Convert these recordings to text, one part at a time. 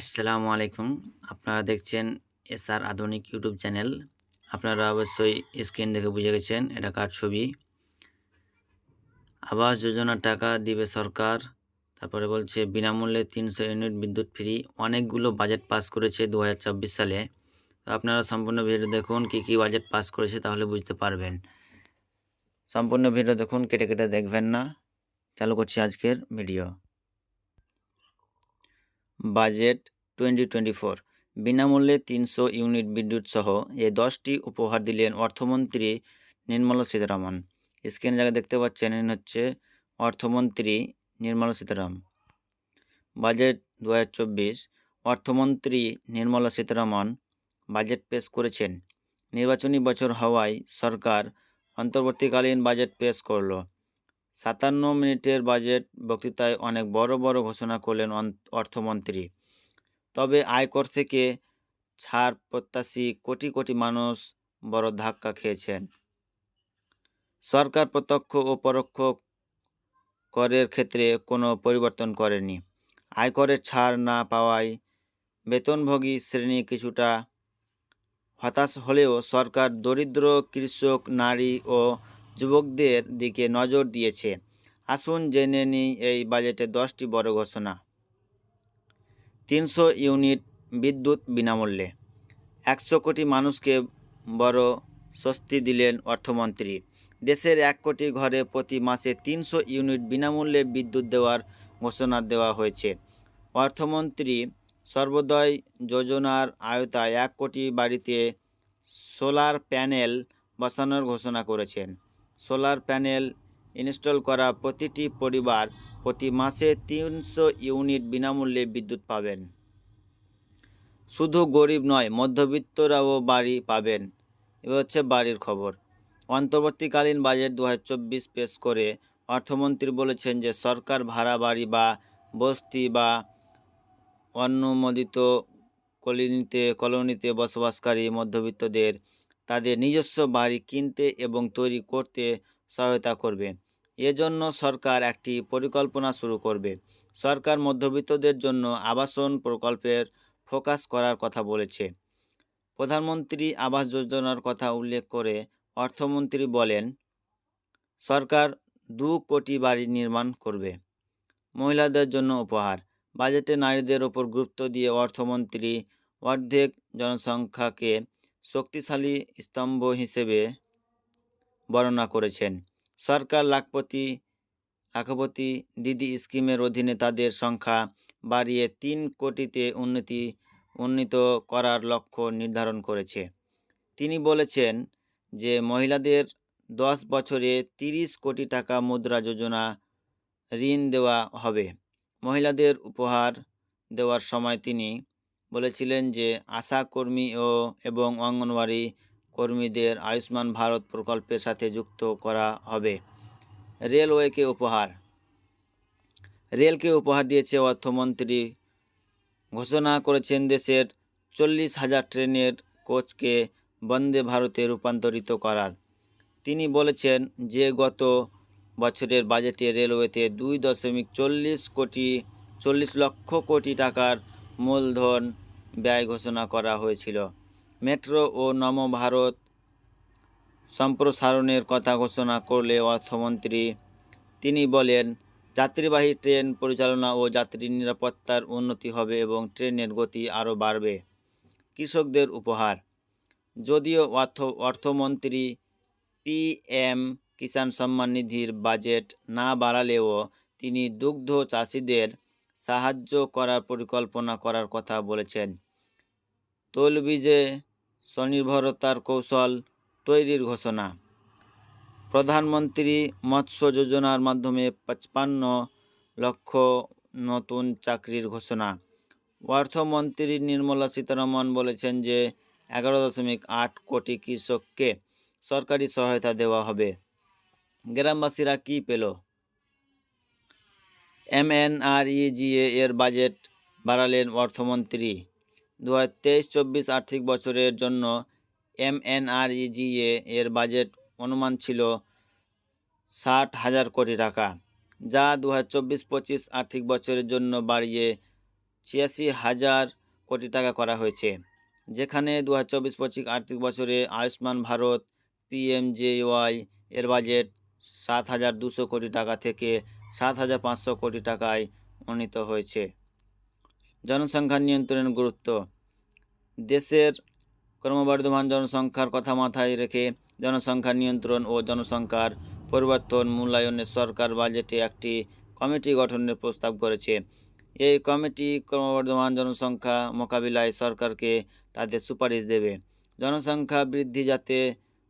আসসালামু আলাইকুম। আপনারা দেখছেন এসআর আধুনিক ইউটিউব চ্যানেল। আপনারা অবশ্যই স্ক্রিন দেখে বুঝে গেছেন, এটা কার ছবি? আবাস যোজনার টাকা দিবে সরকার, তারপরে বলছে, বিনামূল্যে তিনশো ইউনিট বিদ্যুৎ ফ্রি, অনেকগুলো বাজেট পাস করেছে দু হাজার চব্বিশ সালে। তো আপনারা সম্পূর্ণ ভিডিও দেখুন, কি কি বাজেট পাস করেছে তাহলে বুঝতে পারবেন। সম্পূর্ণ ভিডিও দেখুন, কেটে কেটে দেখবেন না। চালু করছি আজকের video. Budget twenty twenty four. বিনামূল্যে তিনশো ইউনিট বিদ্যুৎ সহ এ দশটি উপহার দিলেন অর্থমন্ত্রী নির্মলা সীতারামন। স্ক্রিনে জায়গায় দেখতে পাচ্ছেন হচ্ছে অর্থমন্ত্রী নির্মলা সীতারাম। বাজেট দু হাজার চব্বিশ, অর্থমন্ত্রী নির্মলা সীতারামন বাজেট পেশ করেছেন। নির্বাচনী বছর হওয়ায় সরকার অন্তর্বর্তীকালীন বাজেট পেশ করল। সাতান্ন মিনিটের বাজেট বক্তৃতায় অনেক বড় বড় ঘোষণা করলেন অর্থমন্ত্রী। তবে আয়কর থেকে ছাড় প্রত্যাশী কোটি কোটি মানুষ বড় ধাক্কা খেয়েছেন। সরকার প্রত্যক্ষ ও পরোক্ষ করের ক্ষেত্রে কোনো পরিবর্তন করেনি। আয়করের ছাড় না পাওয়ায় বেতনভোগী শ্রেণি কিছুটা হতাশ হলেও সরকার দরিদ্র কৃষক, নারী ও যুবকদের দিকে নজর দিয়েছে। আসুন জেনে নিই এই বাজেটে দশটি বড় ঘোষণা। তিনশো ইউনিট বিদ্যুৎ বিনামূল্যে। একশো কোটি মানুষকে বড় স্বস্তি দিলেন অর্থমন্ত্রী। দেশের এক কোটি ঘরে প্রতি মাসে তিনশো ইউনিট বিনামূল্যে বিদ্যুৎ দেওয়ার ঘোষণা দেওয়া হয়েছে। অর্থমন্ত্রী সর্বোদয় যোজনার আওতায় এক কোটি বাড়িতে সোলার প্যানেল বসানোর ঘোষণা করেছেন। সোলার প্যানেল ইনস্টল করা প্রতিটি পরিবার প্রতি মাসে তিনশো ইউনিট বিনামূল্যে বিদ্যুৎ পাবেন। শুধু গরিব নয়, মধ্যবিত্তরাও বাড়ি পাবেন। এবার হচ্ছে বাড়ির খবর। অন্তর্বর্তীকালীন বাজেট দু পেশ করে অর্থমন্ত্রী বলেছেন যে, সরকার ভাড়া বাড়ি বা বস্তি বা অনুমোদিত কলোনিতে কলোনিতে বসবাসকারী মধ্যবিত্তদের তাদের নিজস্ব বাড়ি কিনতে এবং তৈরি করতে সহায়তা করবে। এজন্য সরকার একটি পরিকল্পনা শুরু করবে। সরকার মধ্যবিত্তদের জন্য আবাসন প্রকল্পের ফোকাস করার কথা বলেছে। প্রধানমন্ত্রী আবাস যোজনার কথা উল্লেখ করে অর্থমন্ত্রী বলেন, সরকার দু কোটি বাড়ি নির্মাণ করবে। মহিলাদের জন্য উপহার। বাজেটে নারীদের ওপর গুরুত্ব দিয়ে অর্থমন্ত্রী অর্ধেক জনসংখ্যাকে শক্তিশালী স্তম্ভ হিসেবে বর্ণনা করেছেন। সরকার, লাখপতি লাখপতি দিদি স্কিমের অধীনে তাদের সংখ্যা বাড়িয়ে তিন কোটিতে উন্নতি, উন্নীত করার লক্ষ্য নির্ধারণ করেছে। তিনি বলেছেন যে, মহিলাদের দশ বছরে তিরিশ কোটি টাকা মুদ্রা যোজনা ঋণ দেওয়া হবে। মহিলাদের উপহার দেওয়ার সময় তিনি বলেছিলেন যে আশা কর্মী ও এবং অঙ্গনওয়াড়ি কর্মীদের আয়ুষ্মান ভারত প্রকল্পের সাথে যুক্ত করা হবে। রেলওয়েকে উপহার। রেলকে উপহার দিয়েছে অর্থমন্ত্রী। ঘোষণা করেছেন দেশের চল্লিশ হাজার ট্রেনের কোচকে বন্দে ভারতে রূপান্তরিত করার। তিনি বলেছেন যে গত বছরের বাজেটে রেলওয়েতে দুই দশমিক চল্লিশ কোটি, চল্লিশ লক্ষ কোটি টাকার মূলধন ব্যয় ঘোষণা করা হয়েছিল। মেট্রো ও নম ভারত সম্প্রসারণের কথা ঘোষণা করলে অর্থমন্ত্রী, তিনি বলেন, যাত্রীবাহী ট্রেন পরিচালনা ও যাত্রী নিরাপত্তার উন্নতি হবে এবং ট্রেনের গতি আরও বাড়বে। কৃষকদের উপহার। যদিও অর্থ, অর্থমন্ত্রী P M Kisan Samman নিধির budget না বাড়ালেও তিনি দুগ্ধ চাষিদের সাহায্য করার পরিকল্পনা করার কথা বলেছেন। তৈলবীজে স্বনির্ভরতার কৌশল তৈরির ঘোষণা। প্রধানমন্ত্রী মৎস্য যোজনার মাধ্যমে পঁচপান্ন লক্ষ নতুন চাকরির ঘোষণা। অর্থমন্ত্রী নির্মলা সীতারমন বলেছেন যে, এগারো দশমিক আট কোটি কৃষককে সরকারি সহায়তা দেওয়া হবে। গ্রামবাসীরা কি পেল? এমএনআরইজিএ এর বাজেট বাড়ালেন অর্থমন্ত্রী। দু হাজার তেইশ চব্বিশ আর্থিক বছরের জন্য এমএনআরইজিএ এর বাজেট অনুমান ছিল ষাট হাজার কোটি টাকা, যা দু হাজার চব্বিশ পঁচিশ আর্থিক বছরের জন্য বাড়িয়ে ছিয়াশি হাজার কোটি টাকা করা হয়েছে, যেখানে দু হাজার চব্বিশ পঁচিশ আর্থিক বছরে আয়ুষ্মান ভারত, পিএমজেওয়াই এর বাজেট সাত হাজার দুশো কোটি টাকা থেকে সাত হাজার পাঁচশো কোটি টাকায় উন্নীত হয়েছে। জনসংখ্যা নিয়ন্ত্রণের গুরুত্ব। দেশের ক্রমবর্ধমান জনসংখ্যার কথা মাথায় রেখে জনসংখ্যা নিয়ন্ত্রণ ও জনসংখ্যার পরিবর্তন মূল্যায়নে সরকার বাজেটে একটি কমিটি গঠনের প্রস্তাব করেছে। এই কমিটি ক্রমবর্ধমান জনসংখ্যা মোকাবিলায় সরকারকে তাদের সুপারিশ দেবে। জনসংখ্যা বৃদ্ধি যাতে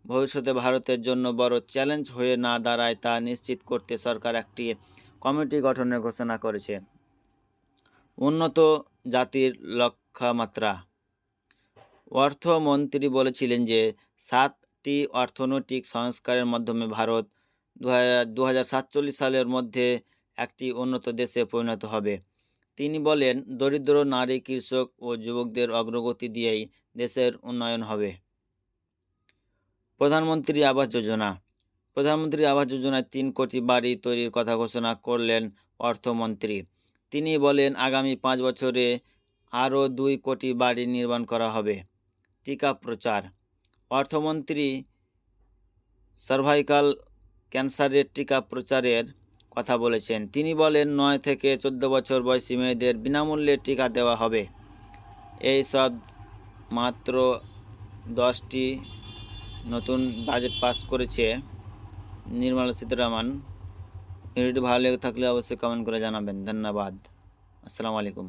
ভবিষ্যতে ভারতের জন্য বড় চ্যালেঞ্জ হয়ে না দাঁড়ায় তা নিশ্চিত করতে সরকার একটি কমিটি গঠনের ঘোষণা করেছে। উন্নত জাতির লক্ষ্যমাত্রা। অর্থমন্ত্রী বলেছিলেন যে, সাতটি অর্থনৈতিক সংস্কারের মাধ্যমে ভারত দু হাজার সাতচল্লিশ সালের মধ্যে একটি উন্নত দেশে পরিণত হবে। তিনি বলেন, দরিদ্র নারী, কৃষক ও যুবকদের অগ্রগতি দিয়েই দেশের উন্নয়ন হবে। প্রধানমন্ত্রী আবাস যোজনা। প্রধানমন্ত্রী আবাস যোজনায় তিন কোটি বাড়ি তৈরির কথা ঘোষণা করলেন অর্থমন্ত্রী। তিনি বলেন, আগামী পাঁচ বছরে আরও দুই কোটি বাড়ি নির্মাণ করা হবে। টিকা প্রচার। অর্থমন্ত্রী সার্ভাইকাল ক্যান্সারের টিকা প্রচারের কথা বলেছেন। তিনি বলেন, নয় থেকে চোদ্দ বছর বয়সী মেয়েদের বিনামূল্যে টিকা দেওয়া হবে। এই সব মাত্র দশটি নতুন বাজেট পাস করেছে নির্মলা সীতারামন। ভিডিওটি ভালো লেগে থাকলে অবশ্যই কমেন্ট করে জানাবেন। ধন্যবাদ। আসসালামু আলাইকুম।